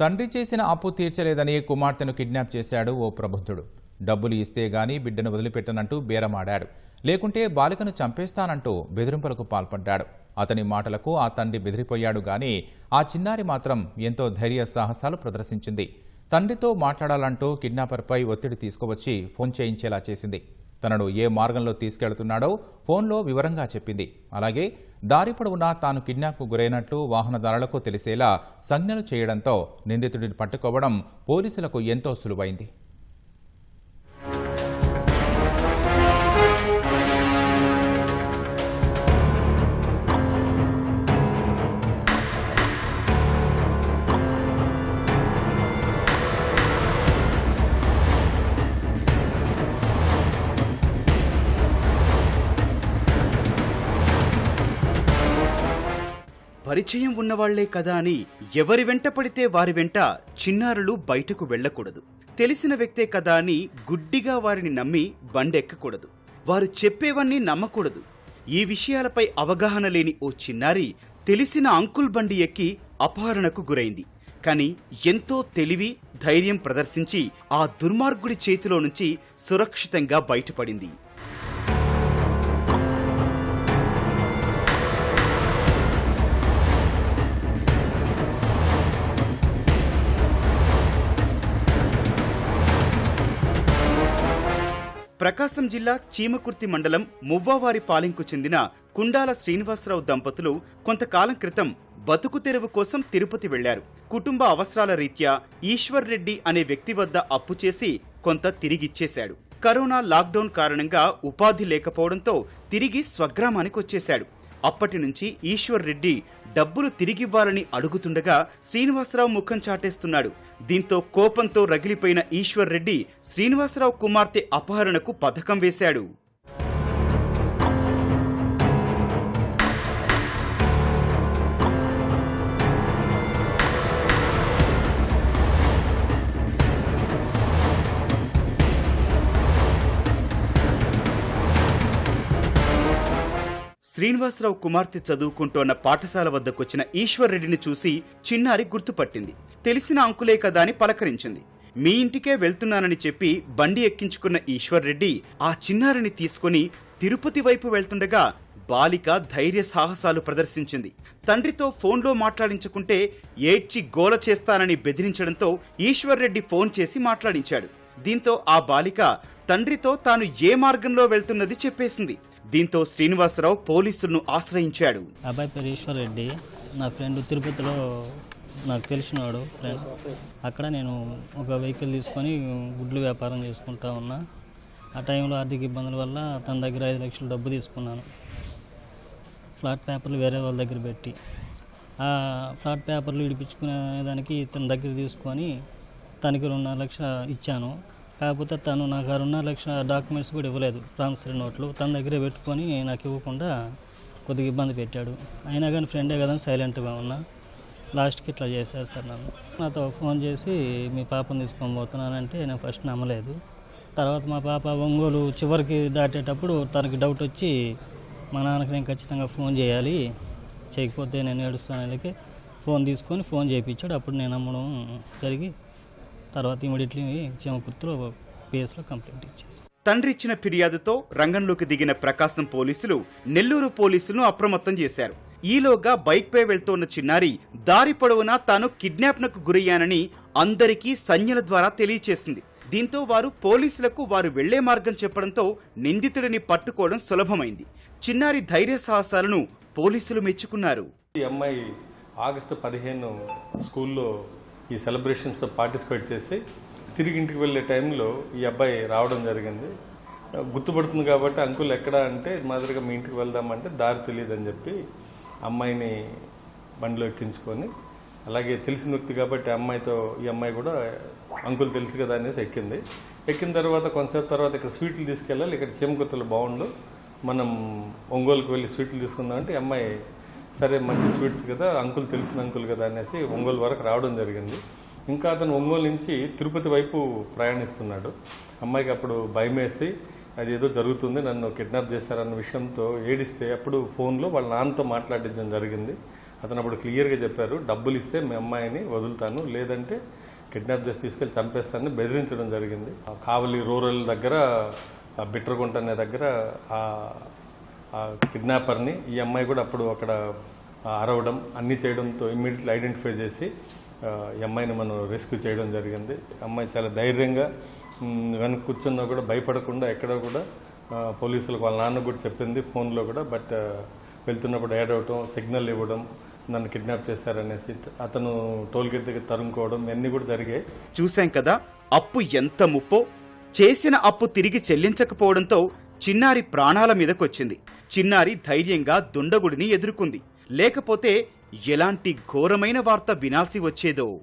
తండ్రి చేసిన అప్పు తీర్చలేదని కుమార్తెను కిడ్నాప్ చేశాడు ఓ ప్రబుద్ధుడు. డబ్బులు ఇస్తే గాని బిడ్డను వదిలిపెట్టనంటూ బేరమాడాడు. లేకుంటే బాలికను చంపేస్తానంటూ బెదిరింపులకు పాల్పడ్డాడు. అతని మాటలకు ఆ తండ్రి బెదిరిపోయాడు గాని ఆ చిన్నారి మాత్రం ఎంతో ధైర్య సాహసాలు ప్రదర్శించింది. తండ్రితో మాట్లాడాలంటూ కిడ్నాపర్పై ఒత్తిడి తీసుకువచ్చి ఫోన్ చేయించేలా చేసింది. తనను ఏ మార్గంలో తీసుకెళ్తున్నాడో ఫోన్లో వివరంగా చెప్పింది. అలాగే దారి పొడవునా తాను కిడ్నాప్కు గురైనట్లు వాహనదారులకు తెలిసేలా సంజ్ఞలు చేయడంతో నిందితుడిని పట్టుకోవడం పోలీసులకు ఎంతో సులువైంది. పరిచయం ఉన్నవాళ్ళే కదా అని ఎవరి వెంట పడితే వారి వెంట చిన్నారులు బయటకు వెళ్ళకూడదు. తెలిసిన వ్యక్తే కదా అని గుడ్డిగా వారిని నమ్మి బండెక్కకూడదు. వారు చెప్పేవన్నీ నమ్మకూడదు. ఈ విషయాలపై అవగాహన లేని ఓ చిన్నారి తెలిసిన అంకుల్ బండి ఎక్కి అపహరణకు గురైంది. కానీ ఎంతో తెలివి ధైర్యం ప్రదర్శించి ఆ దుర్మార్గుడి చేతిలో నుంచి సురక్షితంగా బయటపడింది. ప్రకాశం జిల్లా చీమకుర్తి మండలం మువ్వావారి పాలెంకు చెందిన కుండాల శ్రీనివాసరావు దంపతులు కొంతకాలం క్రితం బతుకు తెరువు కోసం తిరుపతి వెళ్ళారు. కుటుంబ అవసరాల రీత్యా ఈశ్వర్ రెడ్డి అనే వ్యక్తి వద్ద అప్పు చేసి కొంత తిరిగిచ్చేశాడు. కరోనా లాక్డౌన్ కారణంగా ఉపాధి లేకపోవడంతో తిరిగి స్వగ్రామానికి వచ్చేశాడు. అప్పటి నుంచి ఈశ్వర్ రెడ్డి డబ్బులు తిరిగివ్వాలని అడుగుతుండగా శ్రీనివాసరావు ముఖం చాటేస్తున్నాడు. దీంతో కోపంతో రగిలిపోయిన ఈశ్వర్ రెడ్డి శ్రీనివాసరావు కుమార్తె అపహరణకు పథకం వేశాడు. శ్రీనివాసరావు కుమార్తె చదువుకుంటోన్న పాఠశాల వద్దకొచ్చిన ఈశ్వర్ రెడ్డిని చూసి చిన్నారి గుర్తుపట్టింది. తెలిసిన అంకులే కదా అని పలకరించింది. మీ ఇంటికే వెళ్తున్నానని చెప్పి బండి ఎక్కించుకున్న ఈశ్వర్ రెడ్డి ఆ చిన్నారిని తీసుకుని తిరుపతి వైపు వెళ్తుండగా బాలిక ధైర్య సాహసాలు ప్రదర్శించింది. తండ్రితో ఫోన్లో మాట్లాడించుకుంటే ఏడ్చి గోల చేస్తానని బెదిరించడంతో ఈశ్వర్ రెడ్డి ఫోన్ చేసి మాట్లాడించాడు. దీంతో ఆ బాలిక తండ్రితో తాను ఏ మార్గంలో వెళ్తున్నది చెప్పేసింది. దీంతో శ్రీనివాసరావు పోలీసులను ఆశ్రయించాడు. అబ్బాయి పేరు రెడ్డి. నా ఫ్రెండ్ తిరుపతిలో నాకు తెలిసినవాడు ఫ్రెండ్ అక్కడ నేను ఒక వెహికల్ తీసుకొని గుడ్లు వ్యాపారం చేసుకుంటా ఉన్నా. ఆ టైంలో ఆర్థిక ఇబ్బందుల వల్ల తన దగ్గర ఐదు లక్షలు డబ్బు తీసుకున్నాను. ఫ్లాట్ పేపర్లు వేరే వాళ్ళ దగ్గర పెట్టి. ఆ ఫ్లాట్ పేపర్లు ఇడిపించుకునే దానికి తన దగ్గర తీసుకొని తనకి రెండున్నర లక్షలు ఇచ్చాను. కాకపోతే తను నాకు ఆ రెండున్నర లక్ష డాక్యుమెంట్స్ కూడా ఇవ్వలేదు. ప్రామిసరీ నోట్లు తన దగ్గరే పెట్టుకొని నాకు ఇవ్వకుండా కొద్దిగా ఇబ్బంది పెట్టాడు. అయినా కానీ ఫ్రెండే కదా సైలెంట్గా ఉన్నా. లాస్ట్కి ఇట్లా చేశారు సార్ నన్ను. నాతో ఫోన్ చేసి మీ పాపను తీసుకొని పోతున్నానంటే నేను ఫస్ట్ నమ్మలేదు. తర్వాత మా పాప ఒంగోలు చివరికి దాటేటప్పుడు తనకి డౌట్ వచ్చి మా నాన్నకి నేను ఖచ్చితంగా ఫోన్ చేయాలి. చేయకపోతే నేను ఏడుస్తానని ఫోన్ తీసుకొని ఫోన్ చేయించాడు. అప్పుడు నేను నమ్మడం జరిగి తర్వాత ఇమీడియట్లీ చీమకుర్తిలో పిఎస్లో కంప్లైంట్ ఇచ్చాను తండ్రి ఇచ్చిన ఫిర్యాదుతో రంగంలోకి దిగిన ప్రకాశం పోలీసులు నెల్లూరు పోలీసులను అప్రమత్తం చేశారు. ఈలోగా బైక్పై వెళ్తోన్న చిన్నారి దారి పొడవునా తాను కిడ్నాప్నకు గురయ్యానని అందరికీ సంజ్ఞల ద్వారా తెలియచేసింది. దీంతో వారు పోలీసులకు వారు వెళ్ళే మార్గం చెప్పడంతో నిందితుడిని పట్టుకోవడం సులభమైంది. చిన్నారి ధైర్య సాహసాలను పోలీసులు మెచ్చుకున్నారు. ఈ అమ్మాయి ఆగస్టు పదిహేను స్కూల్లో ఈ సెలబ్రేషన్స్ పార్టిసిపేట్ చేసి తిరిగి ఇంటికి వెళ్ళే టైంలో ఈ అబ్బాయి రావడం జరిగింది. గుర్తుపడుతుంది కాబట్టి అంకుల్ ఎక్కడ అంటే మాదిరిగా మీ ఇంటికి వెళ్దామంటే దారి తెలియదని చెప్పి అమ్మాయిని బండిలో ఎక్కించుకొని అలాగే తెలిసిన వ్యక్తి కాబట్టి అమ్మాయితో ఈ అమ్మాయి కూడా అంకుల్ తెలుసు కదా అనేసి ఎక్కింది. ఎక్కిన తర్వాత కొంతసేపు తర్వాత ఇక్కడ స్వీట్లు తీసుకెళ్ళాలి. ఇక్కడ చీమకుత్తలు బాగుండు మనం ఒంగోలుకు వెళ్ళి స్వీట్లు తీసుకుందామంటే అమ్మాయి సరే మంచి స్వీట్స్ కదా అంకుల్ తెలిసిన అంకుల్ కదా అనేసి ఒంగోలు వరకు రావడం జరిగింది. ఇంకా అతను ఒంగోలు నుంచి తిరుపతి వైపు ప్రయాణిస్తున్నాడు. అమ్మాయికి అప్పుడు భయమేసి అది ఏదో జరుగుతుంది నన్ను కిడ్నాప్ చేశారన్న విషయంతో ఏడిస్తే అప్పుడు ఫోన్లో వాళ్ళ నాన్నతో మాట్లాడించడం జరిగింది. అతను అప్పుడు క్లియర్గా చెప్పారు డబ్బులు ఇస్తే మీ అమ్మాయిని వదులుతాను లేదంటే కిడ్నాప్ చేసి తీసుకెళ్ళి చంపేస్తానని బెదిరించడం జరిగింది. కావలి రూరల్ దగ్గర ఆ బిట్రగుంట అనే దగ్గర ఆ కిడ్నాపర్ని ఈ అమ్మాయి కూడా అప్పుడు అక్కడ అరవడం అన్నీ చేయడంతో ఇమ్మీడియట్లీ ఐడెంటిఫై చేసి ఈ అమ్మాయిని మనం రెస్క్యూ చేయడం జరిగింది. అమ్మాయి చాలా ధైర్యంగా వెనక కూర్చున్నా కూడా భయపడకుండా ఎక్కడ కూడా పోలీసులకు వాళ్ళ నాన్న కూడా చెప్పింది ఫోన్లో కూడా బట్ వెళ్తున్నప్పుడు యాడ్ అవటం సిగ్నల్ ఇవ్వడం నన్ను కిడ్నాప్ చేశారనేసి అతను టోల్ గేట్ దగ్గర తరుముకోవడం ఇవన్నీ కూడా జరిగాయి. చూశాం కదా అప్పు ఎంత ముప్పో చేసిన అప్పు తిరిగి చెల్లించకపోవడంతో చిన్నారి ప్రాణాల మీదకొచ్చింది. చిన్నారి ధైర్యంగా దుండగుడిని ఎదుర్కొంది. లేకపోతే ఎలాంటి ఘోరమైన వార్త వినాల్సి వచ్చేదో?